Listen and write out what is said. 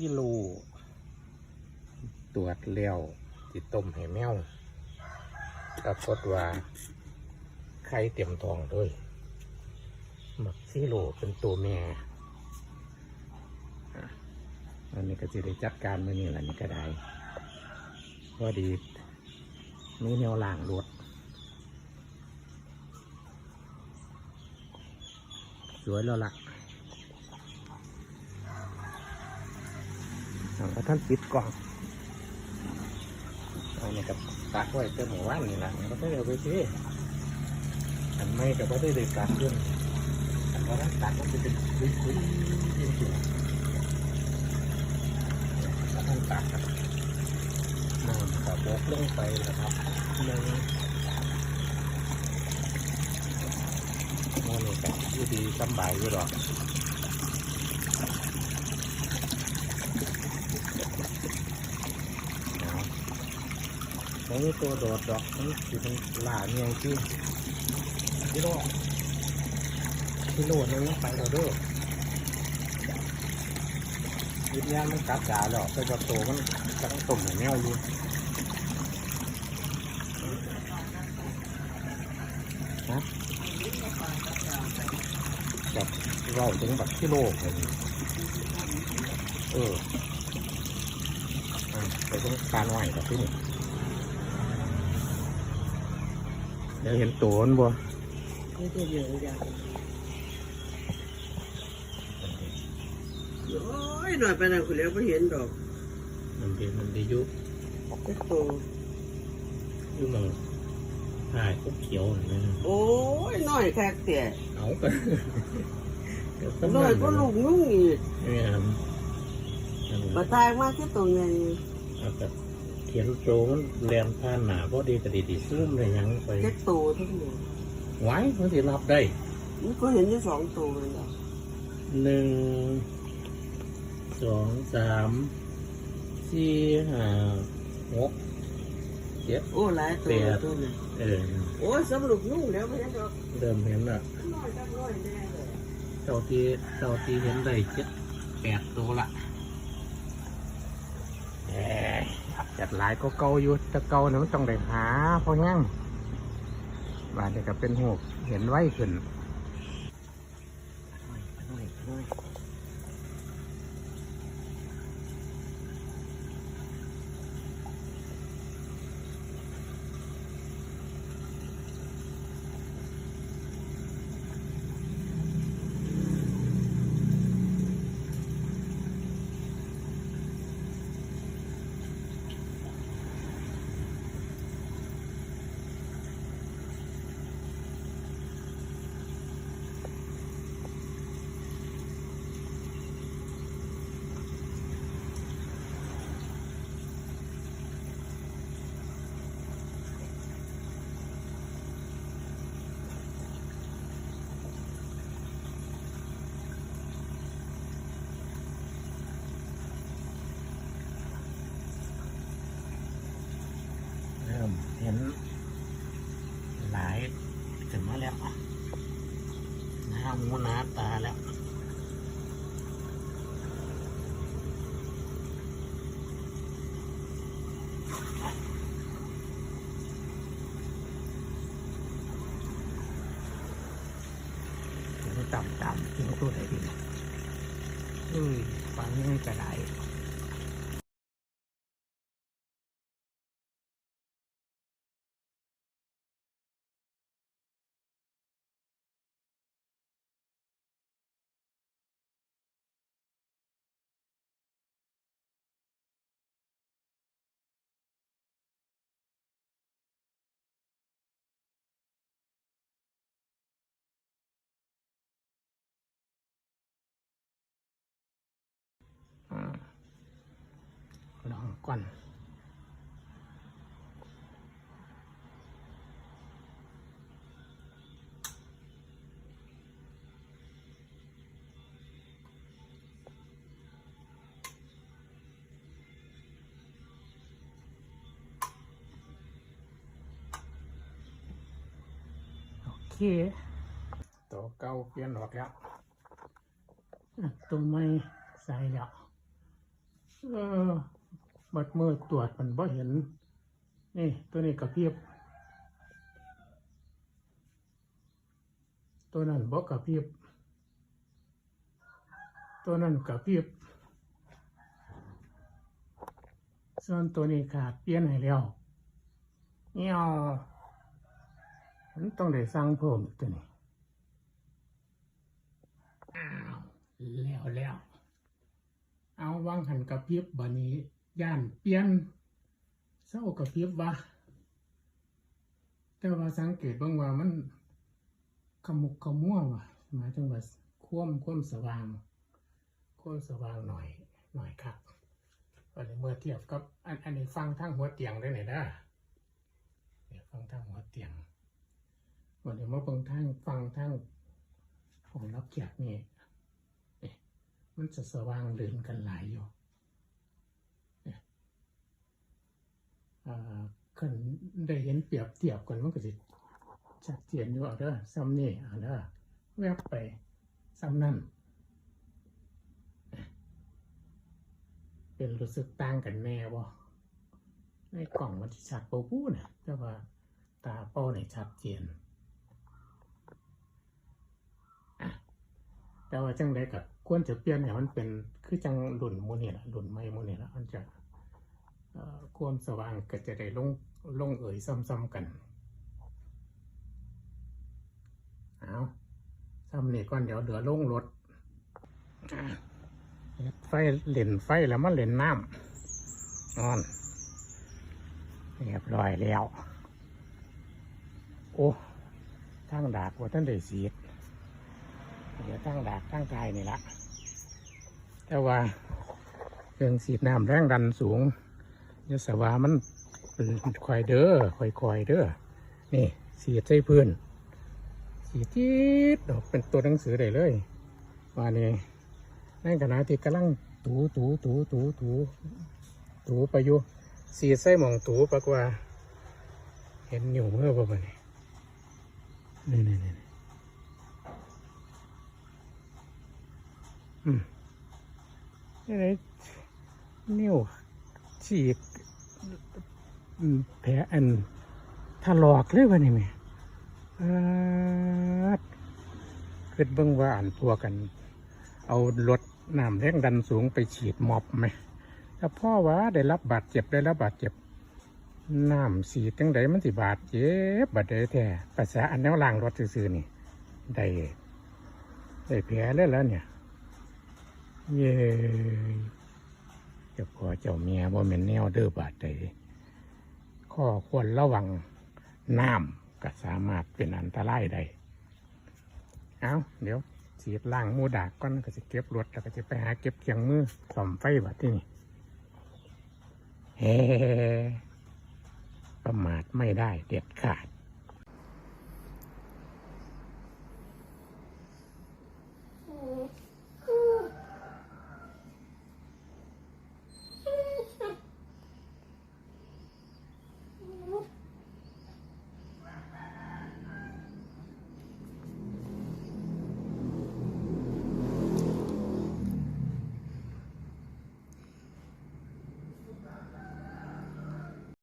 กิโลตรวจแล้วติดต้มให้แมวปรากฏว่าไข่เต็มทองด้วยบักซิโลเป็นตัวแม่อะอันนี้ก็จะได้จัดการมื่อนี้แหละนี่ก็ได้พอดีมีแนวล่างรถสวยแล้วล่ะ แล้วท่านปิดกล่องอันนี้กับตักไว้เต็มหมู่บ้านนี่แหละมันก็ได้เอาไปที่อันไม่กับว่าได้เลยการเรื่องอันว่าท่านตักมันจะเป็นคุยคุยจริงๆแล้วท่านตักครับน้ำกับบกลงไปนะครับหนึ่งโมนี่กับอยู่ดีสำบายอยู่หรอก มันมีตัวโดดดอกมันอยู่ตรงหลาเนี่ยที่ที่โลที่โลนึงไปเราด้อวิญญาณมันกัดกาแล้วแต่ว่าตัวมันกำลังตุ่มอย่างแมวอยู่ฮะแบบเราถึงแบบที่โลกเลยเอออะไปตรงการไหวกับที่นี่ เดี๋ยวเห็นตัวมันบ่ไม่ได้เยอะอย่างโอ้ยหน่อยไปหน่อยคุณแล้วไม่เห็นดอก มันดีมันดีอยุก็โตยุมันหายคุกเขียวนะโอ้ยหน่อยแค่เตี่ยเอาไปเดี๋ยวหน่อยก็ลูกนุ่งอีกเนี่ยครับนั่นมาตายมากที่ตัวไงเอาแต่ เขียนโจมันแลนผ่านหนาพอดีแต่ดีๆซุ่มเลยยังไปแค่โตทั้งหมดไว้มันสิรับได้มันก็เห็นที่สองตัวเลยนะหนึ่งสองสามสี่ห้าหกเจ็ดโอ้หลายตัวตัวนึงเออโอ้ยสำหรับนุ่งแล้วไม่ใช่ดอกเริ่มเห็นละน้อยจังน้อยแน่เลยเจ้าที่เจ้าที่เห็นได้เจ็ดแปดตัวละแหม จัดหลายก็เกาอยู่แต่เกาเนี่ยมันต้องได้หาเพราะงั้งบาดเด็กก็เป็นหูกเห็นไว้ขึ้นเริ่ม เห็น หลายขึ้นมาแล้วหน้าหูหน้าตาแล้วต่ำต่ำทิ้งตัวไหนดีเอ้ยฟังยังกระได ก่อน โอเคตัวเก่าเปลี่ยนออกแล้วอะตัวใหม่ใส่แล้วเออ บัดมือตรวจมันบ่เห็น นี่ตัวนี้กระพริบตัวนั้นบ่กระเพริบตัวนั้นกระพริบส่วนตัวนี้ขาดเปลี่ยนให้แล้วเงี้ยวมันต้องได้สั่งเพิ่มตัวนี้แล้วแล้ว เอาวางหันกระพริบบันนี้ ย่านเปลี่ยนเศร้ากระพริบวะแต่ว่าสังเกตบ้างว่ามันขมุกขมัววะหมายถึงว่าคว่ำคว่ำสว่างคว่ำสว่างหน่อยหน่อยครับวันนี้เมื่อเทียบกับอันอันนี้ฟังทั้งหัวเตียงได้ไหนได้เนี่ยฟังทั้งหัวเตียงวันนี้มาเบิ่งทั้งฟังทั้งผมรับเกียรตินี่มันจะสว่างเดินกันหลายอยู่ อ่าคันได้เห็นเปรียบเทียบกันมันก็จะชัดเจนอยู่เอาเด้อซ้ำนี่เอาเด้อแวบไปซ้ำนั่นเป็นรู้สึกต่างกันแน่บ่ในกล่องมันสิชัดโปปูนะแต่ว่าตาเป้าเนี่ยชัดเจนแต่ว่าจังไดกับควรจะเปลี่ยนเนี่ยมันเป็นคือจังรุ่นโมนี่แหลุนใหม่โมนี่แหละมันจะ ความสว่างก็จะได้ลงลงเอ่ยซ้ำๆกันเอาซ้ำนี่ก่อนเดี๋ยวเหลือลงรถไฟเล่นไฟแล้วมันเล่นน้ำนอนเรียบร้อยแล้ว โอ้ทางดากว่าท่านได้สีดเดี๋ยวตั้งดากตั้งกายนี่ละแต่ว่าเครื่องสีดน้ำแรงดันสูง ยศวามันคอยเด้อคอยคอยเด้อนี่สีดใส่พื้นสีจี๊ดดอกเป็นตัวหนังสือได้เลยว่านี่ในขณะที่กำลังถูถูถูถูถูถูไปอยู่สีดใส่หมองถูปากว่า เห็นอยู่เมื่อประมาณนี้นี่นี่นี่อืมนี่ไงนิ้วฉีก แผลอันถลอกเลยวะนี่แม่เกิดเบิ่งว่าอ่านตัวกัน เอารถน้ำแรงดันสูงไปฉีดมอบไหมถ้าพ่อว่าได้รับบาดเจ็บได้รับบาดเจ็บน้ำสีจังใดมันสิบาดเจ็บบาดใดแท้ภาษาอันแนวล่างรถซื่อๆนี่ได้ได้แผลแล้วแล้วเนี่ย เย้ เจ้าเมียว่าเป็นแนวเด้อบาดใดข้อควรระวังน้ำก็สามารถเป็นอันตรายได้เอาเดี๋ยวสีดล่างมูดากก่อนก็จะเก็บรถแล้วก็จะไปหาเก็บเคียงมือส่อมไฟบัดที่นี่เฮ้ประมาทไม่ได้เด็ดขาด